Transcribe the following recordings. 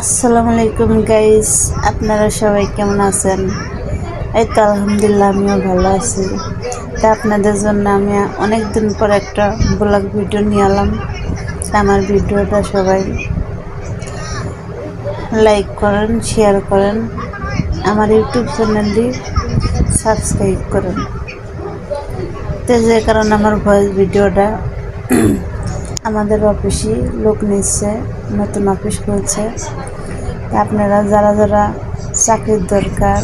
আসসালামু আলাইকুম গাইস আপনারা সবাই কেমন আছেন? এই তো আলহামদুলিল্লাহ, আমিও ভালো আছি। তা আপনাদের জন্য আমি অনেক দিন পর একটা ব্লগ ভিডিও নিয়ে এলাম। আমার ভিডিওটা সবাই লাইক করেন শেয়ার করেন। আমার ইউটিউব চ্যানেলটি সাবস্ক্রাইব করেন। তো যে কারণে আমার ভয়েস ভিডিওটা আমাদের অফিসে লোক নিচ্ছে, নতুন অফিস খুলছে। আপনারা যারা যারা চাকরির দরকার,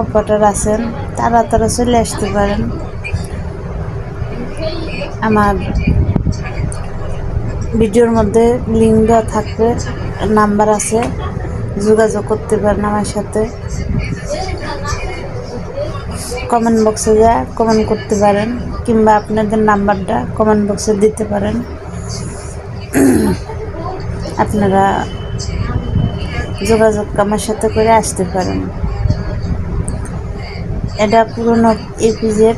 অপারেটর আছেন, তারা তারা চলে আসতে পারেন। আমার ভিডিওর মধ্যে লিঙ্ক থাকবে, নাম্বার আছে, যোগাযোগ করতে পারেন আমার সাথে। কমেন্ট বক্সে যা কমেন্ট করতে পারেন, কিংবা আপনাদের নাম্বারটা কমেন্ট বক্সে দিতে পারেন। আপনারা যোগাযোগ আমার সাথে করে আসতে পারেন। এটা পুরনো এপিজেড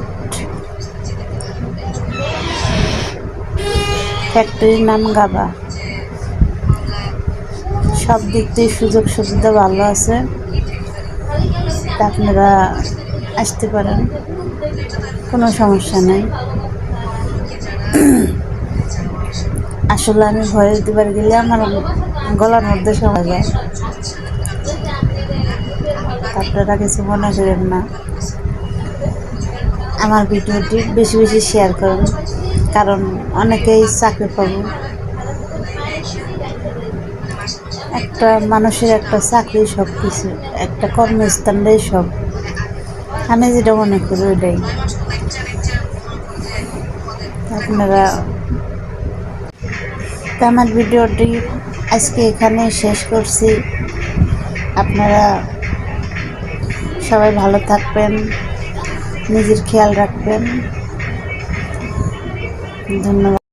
ফ্যাক্টরির নাম গাবা। সব দিক দিয়ে সুযোগ সুবিধা ভালো আছে। আপনারা আসতে পারেন কোনো সমস্যা নাই। আসলে আমি ভয়েস দিবার গেলে আমার গলার মধ্যে সময় যায়। আপনারা কিছু মনে করেন না। আমার ভিডিওটি বেশি বেশি শেয়ার করুন, কারণ অনেকেই চাকরি পাবো। একটা মানুষের একটা চাকরি সব কিছু একটা কর্মস্থানটাই সব। আমি যেটা মনে করি ওইটাই। আপনারা আমার ভিডিওটি আজকে এখানে শেষ করছি। আপনারা সবাই ভালো থাকবেন, নিজের খেয়াল রাখবেন। ধন্যবাদ।